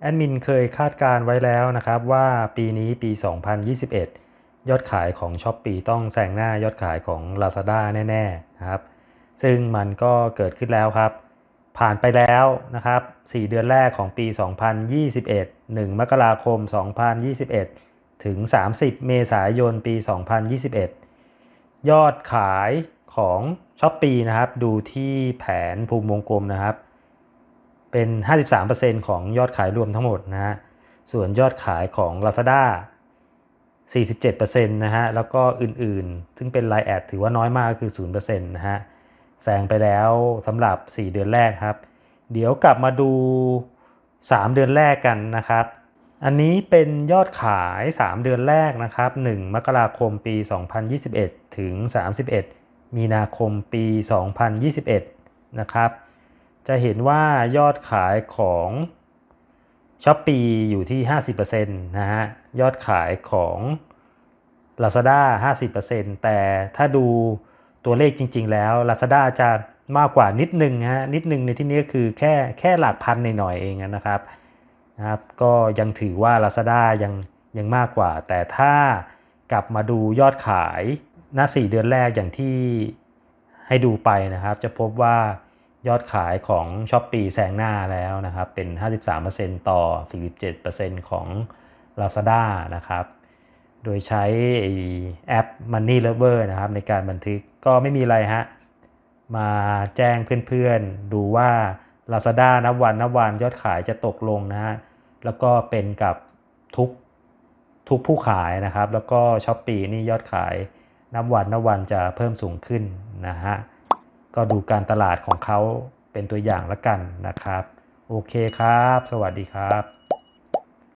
แอดมินเคยคาดการไว้แล้วนะครับว่าปีนี้ปี 2021 ยอดขายของ s h อ p e e ต้องแซงหน้ายอดขายของ Lazada แน่ๆนะครับ ซึ่งมันก็เกิดขึ้นแล้วครับ ผ่านไปแล้วนะครับ 4 เดือนแรกของปี 2021 1 มกราคม 2021 ถึง 30 เมษายนปี 2021 ยอดขายของ s h อ p e e นะครับ ดูที่แผนภูมิวงกลมนะครับ เป็น 53%ของยอดขายรวมทั้งหมดนะฮะ ส่วนยอดขายของ Lazada 47%นะฮะ แล้วก็อื่นๆ ซึ่งเป็น Line แอดถือว่าน้อยมากคือ 0%นะฮะ แซงไปแล้วสำหรับ 4 เดือนแรกครับ เดี๋ยวกลับมาดู 3 เดือนแรกกันนะครับ อันนี้เป็นยอดขาย 3 เดือนแรกนะครับ 1 มกราคมปี 2021 ถึง 31 มีนาคมปี 2021 นะครับ จะเห็นว่ายอดขายของ s h อ p e e อยู่ที่ 50%นะฮะ ยอดขายของ Lazada 50%แต่ถ้าดูตัวเลขจริง ๆ แล้ว Lazada จะมากกว่านิดนึงฮะ นิดนึงในที่นี้คือแค่แค่หลักพันหน่อยๆเองนะครับนะครับ ก็ยังถือว่า Lazada ยังยังมากกว่า แต่ถ้ากลับมาดูยอดขายหน้า 4 เดือนแรกอย่างที่ให้ดูไปนะครับ จะพบว่า ยอดขายของ s h อ p e e แซงหน้าแล้วนะครับ เป็น 53%ต่อ 47%ของ Lazada นะครับ โดยใช้แอป Money Lover นะครับ ในการบันทึกก็ไม่มีอะไรฮะ มาแจ้งเพื่อนๆ ดูว่า Lazada นับวันนับวันยอดขายจะตกลงนะฮะ แล้วก็เป็นกับทุกทุกผู้ขายนะครับ แล้วก็ s h อ p e e นี่ยอดขายนับวันนับวันจะเพิ่มสูงขึ้นนะฮะ ก็ดูการตลาดของเขาเป็นตัวอย่างละกันนะครับ โอเคครับ สวัสดีครับ